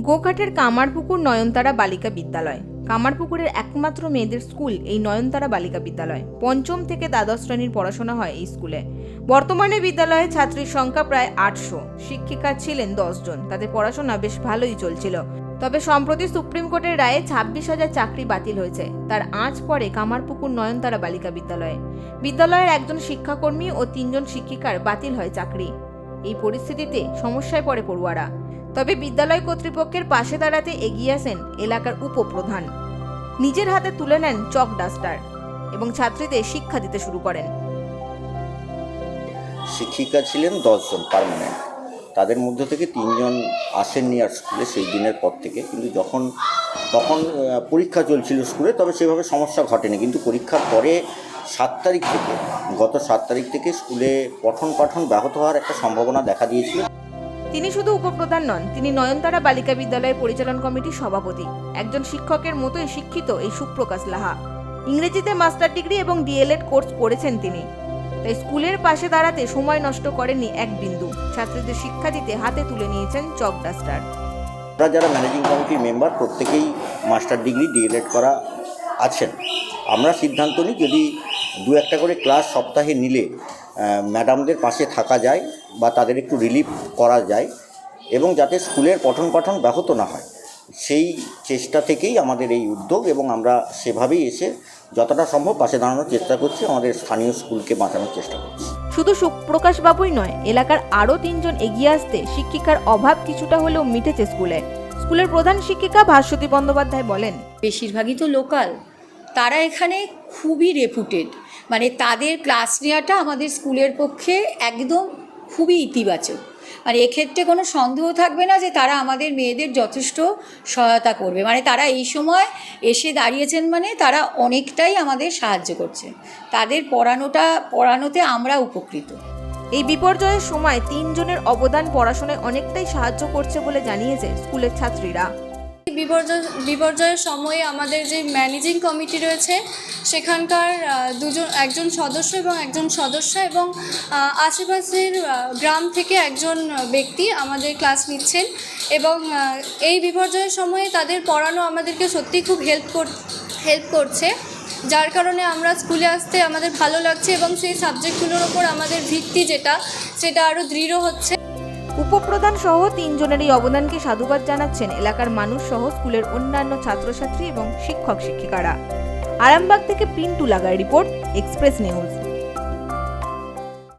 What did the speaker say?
গোঘাটের কামারপুকুর নয়নতারা বালিকা বিদ্যালয়। কামারপুকুরের একমাত্র মেয়েদের স্কুল এই নয়নতারা বালিকা বিদ্যালয়। পঞ্চম থেকে দ্বাদশ শ্রেণির পড়াশোনা হয় এই স্কুলে। বর্তমানে বিদ্যালয়ে ছাত্রীর সংখ্যা প্রায় আটশো। শিক্ষিকা ছিলেন জন। তাদের পড়াশোনা বেশ ভালোই চলছিল। তবে সম্প্রতি সুপ্রিম কোর্টের রায়ে ছাব্বিশ হাজার চাকরি বাতিল হয়েছে। তার আঁচ পড়ে কামারপুকুর নয়নতারা বালিকা বিদ্যালয়ে। বিদ্যালয়ের একজন শিক্ষাকর্মী ও তিনজন শিক্ষিকার বাতিল হয় চাকরি। এই পরিস্থিতিতে সমস্যায় পড়ে পড়ুয়ারা। তবে বিদ্যালয় কর্তৃপক্ষের পাশে দাঁড়াতে এগিয়ে আসেন এলাকার উপপ্রধান। নিজের হাতে তুলে নেন চক ডাস্টার এবং ছাত্রীদের শিক্ষা দিতে শুরু করেন। শিক্ষিকা ছিলেন দশজন পার্মানেন্ট। তাদের মধ্যে থেকে তিনজন আসেননি আর স্কুলে সেই দিনের পর থেকে। কিন্তু যখন, তখন পরীক্ষা চলছিল স্কুলে, তবে সেভাবে সমস্যা ঘটেনি। কিন্তু পরীক্ষার পরে সাত তারিখ থেকে, গত সাত তারিখ থেকে স্কুলে পঠন পাঠন ব্যাহত হওয়ার একটা সম্ভাবনা দেখা দিয়েছিল। তিনি শুধু উপপ্রধান নন, তিনি নয়নতারা বালিকা বিদ্যালয়ের পরিচালন কমিটির সভাপতি। একজন শিক্ষকের মতোই শিক্ষিত এই সুপ্রকাশ লাহা। ইংরেজিতে মাস্টার ডিগ্রি এবং ডিএলএড কোর্স করেছেন তিনি। তাই স্কুলের পাশে দাঁড়াতে সময় নষ্ট করেননি এক বিন্দু। ছাত্রীদের শিক্ষা দিতে হাতে তুলে নিয়েছেন চক ডাস্টার। আমরা যারা ম্যানেজিং কমিটির মেম্বার, প্রত্যেকেই মাস্টার ডিগ্রি, ডিএলএড করা আছেন। আমরা সিদ্ধান্ত নিই যদি দু একটা করে ক্লাস সপ্তাহে নিলে ম্যাডামদের পাশে থাকা যায় বা তাদের একটু রিলিফ করা যায় এবং যাতে স্কুলের পঠন পাঠন ব্যাহত না হয়। সেই চেষ্টা থেকেই আমাদের এই উদ্যোগ এবং আমরা সেভাবেই এসে যতটা সম্ভব পাশে দাঁড়ানোর চেষ্টা করছি আমাদের স্থানীয় স্কুলকে বাঁচানোর চেষ্টা করছি। শুধু সুপ্রকাশ বাবুই নয় এলাকার আরও তিনজন এগিয়ে আসতে শিক্ষিকার অভাব কিছুটা হলেও মিটেছে স্কুলে। স্কুলের প্রধান শিক্ষিকা ভাস্বতী বন্দ্যোপাধ্যায় বলেন বেশিরভাগই তো লোকাল। তারা এখানে খুবই রেপুটেড মানে তাদের ক্লাস নেওয়াটা আমাদের স্কুলের পক্ষে একদম খুবই ইতিবাচক। মানে এক্ষেত্রে কোনো সন্দেহ থাকবে না যে তারা আমাদের মেয়েদের যথেষ্ট সহায়তা করবে। মানে তারা এই সময় এসে দাঁড়িয়েছেন মানে তারা অনেকটাই আমাদের সাহায্য করছে। তাদের পড়ানোটা, পড়ানোতে আমরা উপকৃত। এই বিপর্যয়ের সময় তিনজনের অবদান পড়াশোনায় অনেকটাই সাহায্য করছে বলে জানিয়েছে স্কুলের ছাত্রীরা। বিপর্যয়, বিপর্যয়ের সময়ে আমাদের যে ম্যানেজিং কমিটি রয়েছে, সেখানকার দুজন, একজন সদস্য এবং একজন সদস্য এবং আশেপাশের গ্রাম থেকে একজন ব্যক্তি আমাদের ক্লাস নিচ্ছেন এবং এই বিপর্যয়ের সময়ে তাদের পড়ানো আমাদেরকে সত্যি খুব হেল্প কর হেল্প করছে। যার কারণে আমরা স্কুলে আসতে আমাদের ভালো লাগছে এবং সেই সাবজেক্টগুলোর ওপর আমাদের ভিত্তি যেটা, সেটা আরও দৃঢ় হচ্ছে। উপপ্রধান সহ তিনজনের এই অবদানকে সাধুবাদ জানাচ্ছেন এলাকার মানুষ সহ স্কুলের অন্যান্য ছাত্রছাত্রী এবং শিক্ষক শিক্ষিকারা আরামবাগ থেকে পিন্টু লাগার রিপোর্ট এক্সপ্রেস নিউজ